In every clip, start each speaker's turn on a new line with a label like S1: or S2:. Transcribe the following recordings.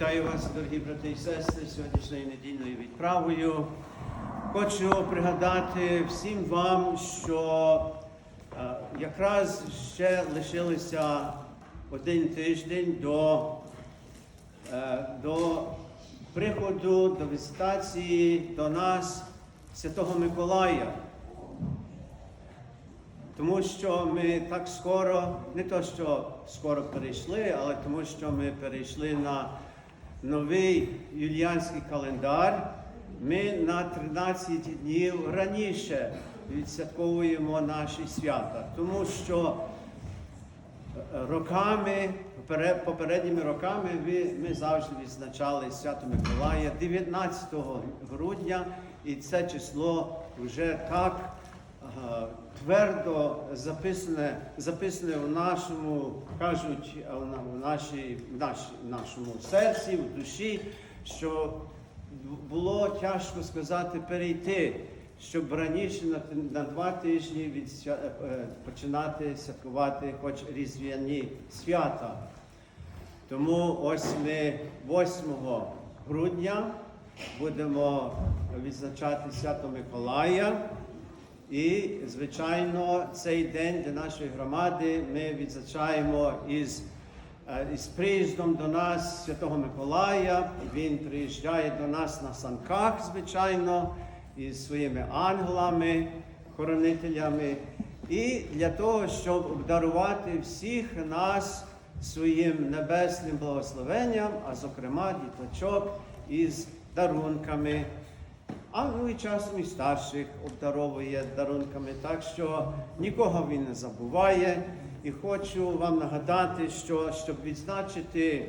S1: Вітаю вас, дорогі брати і сестри, сьогоднішньою недільною відправою. Хочу пригадати всім вам, що е, якраз ще лишилося один тиждень до, е, до приходу, до візитації до нас Святого Миколая. Тому що ми так скоро, не то що скоро перейшли, але тому що ми перейшли на новий юліанський календар. Ми на 13 днів раніше відсвятковуємо наші свята, тому що е, роками, попередніми роками ми завжди відзначали Свято Миколая 19 грудня, і це число вже так твердо записане, записане в нашому, кажуть, е, в на- в нашій, в нашому серці, в душі, що було тяжко сказати перейти, щоб раніше на, на два тижні від, е, е, починати святкувати хоч різдвяні свята. Тому ось ми 8 грудня будемо відзначати свято Миколая. І, звичайно, цей день для нашої громади ми відзначаємо із, е, із приїздом до нас Святого Миколая. Він приїжджає до нас на санках, звичайно, із своїми ангелами, хоронителями. І для того, щоб обдарувати всіх нас своїм небесним благословенням, а зокрема діточок із дарунками. А і часом і старших обдаровує дарунками, так що нікого він не забуває. І хочу вам нагадати, що щоб відзначити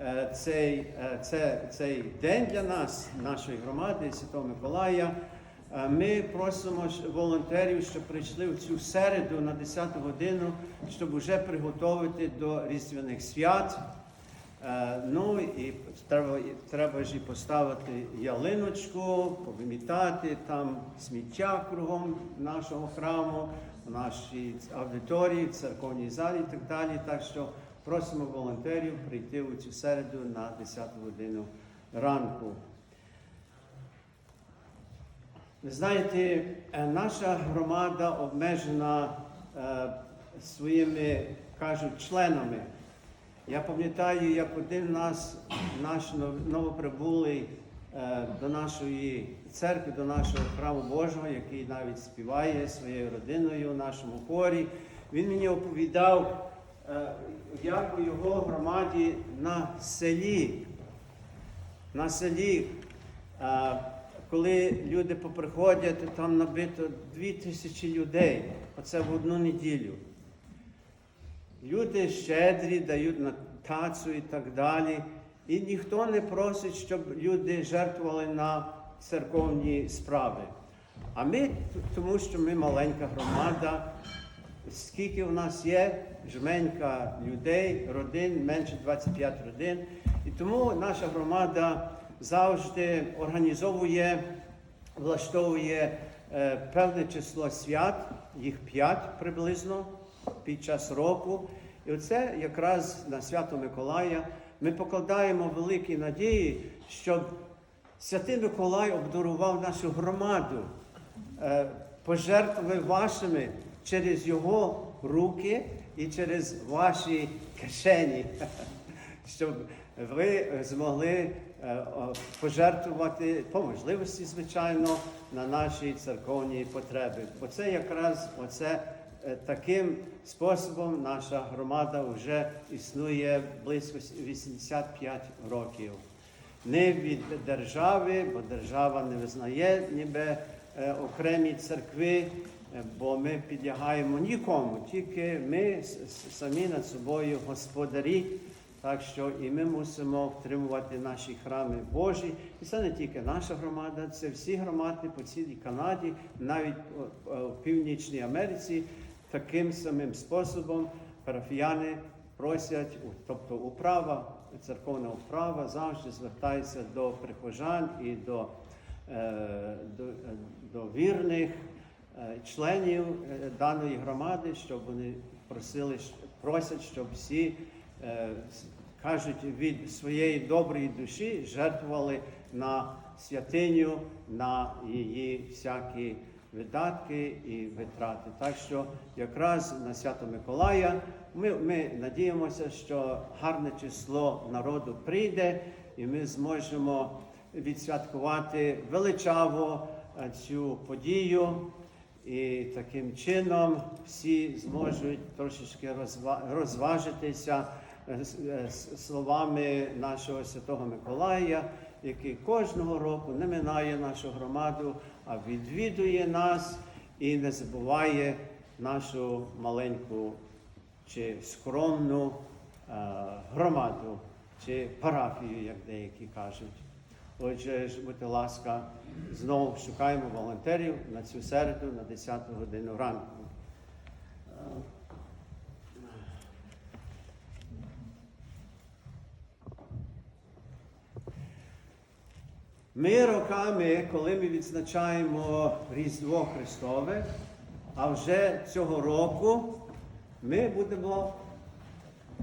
S1: е, цей, е, це, цей день для нас, нашої громади, Святого Миколая, е, ми просимо волонтерів, щоб прийшли в цю середу на 10 годину, щоб вже приготувати до різдвяних свят. Е, Ну і треба, треба ж і поставити ялиночку, повимітати там сміття кругом нашого храму, в нашій аудиторії, в церковній залі і так далі. Так що просимо волонтерів прийти у цю середу на 10 годину ранку. Ви знаєте, е, наша громада обмежена е, своїми, кажуть, членами. Я пам'ятаю, як один нас, наш новоприбулий е, до нашої церкви, до нашого храму Божого, який навіть співає своєю родиною у нашому хорі, він мені оповідав, е, як у його громаді на селі, на селі, е, коли люди поприходять, там набито дві тисячі людей. Оце в одну неділю. Люди щедрі, дають на тацу і так далі. І ніхто не просить, щоб люди жертвували на церковні справи. А ми, тому що ми маленька громада, скільки в нас є, жменька людей, родин, менше 25 родин. І тому наша громада завжди організовує, влаштовує е, певне число свят, їх п'ять приблизно під час року. І оце якраз на свято Миколая ми покладаємо великі надії, щоб Святий Миколай обдарував нашу громаду е, пожертви вашими через його руки і через ваші кишені, щоб ви змогли е, пожертвувати по можливості, звичайно, на наші церковні потреби. Бо це якраз оце таким способом наша громада вже існує близько 85 років не від держави, бо держава не визнає ніби е, окремі церкви, е, бо ми підлягаємо нікому, тільки ми самі над собою господарі. Так що і ми мусимо втримувати наші храми Божі. І це не тільки наша громада, це всі громади по цілій Канаді, навіть в Північній Америці. Таким самим способом парафіяни просять, тобто управа, церковна управа завжди звертається до прихожан і до, е, до, е, до вірних е, членів даної громади, щоб вони просили, просять, щоб всі кажуть, від своєї доброї душі жертвували на святиню, на її всякі видатки і витрати. Так що якраз на Свято Миколая ми, ми надіємося, що гарне число народу прийде, і ми зможемо відсвяткувати величаво е, цю подію. І таким чином всі зможуть трошечки розва- розважитися е, е, словами нашого святого Миколая, який кожного року не минає нашу громаду, а відвідує нас і не забуває нашу маленьку чи скромну е, громаду, чи парафію, як деякі кажуть. Отже, ж, будьте ласка, знову шукаємо волонтерів на цю середу на 10 годину ранку. Ми роками, коли ми відзначаємо Різдво Христове, а вже цього року ми будемо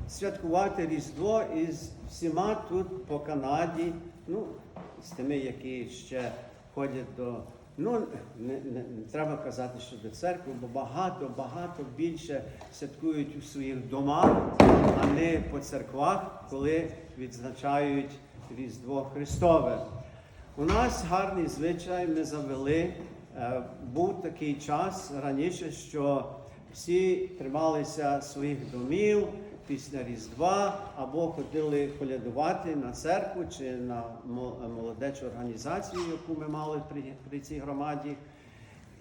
S1: святкувати Різдво із всіма тут по Канаді, ну, з тими, які ще ходять до. Ну, не, не, не треба казати, що до церкви, бо багато, багато більше святкують у своїх домах, а не по церквах, коли відзначають Різдво Христове. У нас гарний звичай ми завели. Е, Був такий час раніше, що всі трималися своїх домів після Різдва або ходили колядувати на церкву чи на молодечу організацію, яку ми мали при, при цій громаді.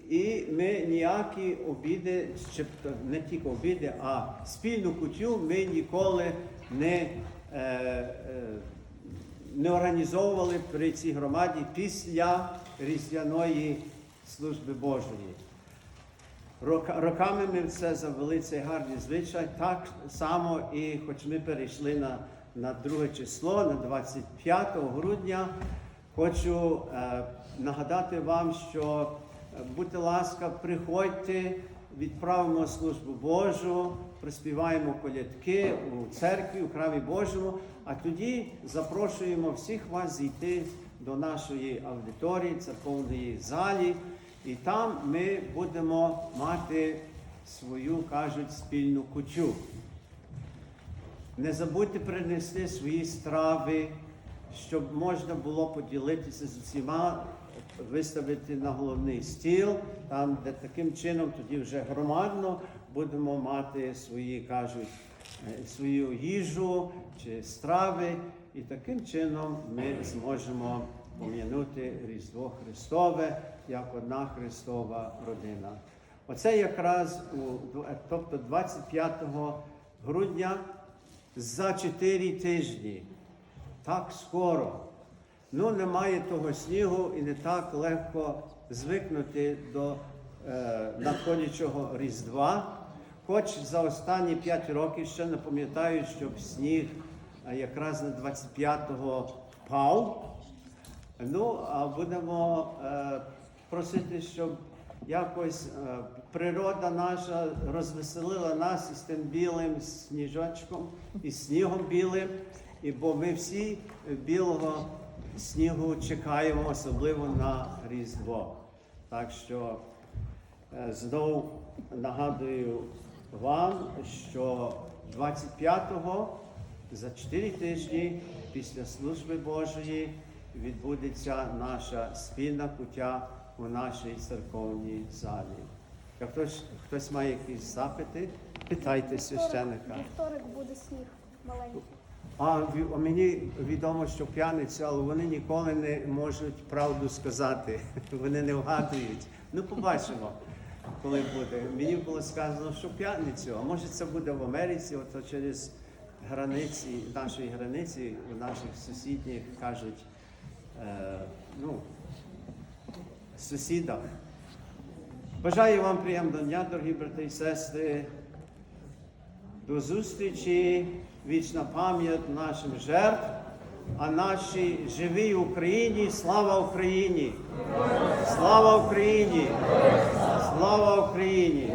S1: І ми ніякі обіди, не тільки обіди, а спільну кутю ми ніколи не, е, е, не організовували при цій громаді після Різдвяної служби Божої. Рока- Роками ми це завели цей гарний звичай. Так само, і хоч ми перейшли на, на друге число, на 25 грудня, хочу е, нагадати вам, що е, будьте ласка, приходьте, відправимо службу Божу, приспіваємо колядки у церкві, у храмі Божому, а тоді запрошуємо всіх вас зійти до нашої аудиторії, церковної залі. І там ми будемо мати свою, кажуть, спільну кучу. Не забудьте принести свої страви, щоб можна було поділитися з усіма, виставити на головний стіл, там, де таким чином тоді вже громадно будемо мати свої, кажуть, е, свою їжу чи страви, і таким чином ми зможемо пом'янути Різдво Христове як одна Христова родина. Оце якраз у, тобто 25 грудня за 4 тижні. Так скоро. Ну, немає того снігу і не так легко звикнути до е, надходячого Різдва. Хоч за останні 5 років ще не пам'ятаю, щоб сніг якраз на 25-го впав. Ну, а будемо е, просити, щоб якось е, природа наша розвеселила нас із тим білим сніжочком, і снігом білим, і бо ми всі білого снігу чекаємо, особливо на Різдво. Так що е, знов нагадую вам, що 25-го за 4 тижні після служби Божої відбудеться наша спільна куття у нашій церковній залі. Як хтось, хтось має якісь запити, питайте священика.
S2: Вівторок буде сніг маленький.
S1: А а мені відомо, що п'яниця, але вони ніколи не можуть правду сказати. Вони не вгадують. Ну, побачимо, коли буде. Мені було сказано, що п'яницю, а може це буде в Америці, ото через границі, нашої границі, у наших сусідніх кажуть, е, ну, сусідах. Бажаю вам приємного дня, дорогі брати і сестри. До зустрічі, вічна пам'ять нашим жертв, а нашій живій Україні. Слава Україні! Слава Україні! Слава Україні!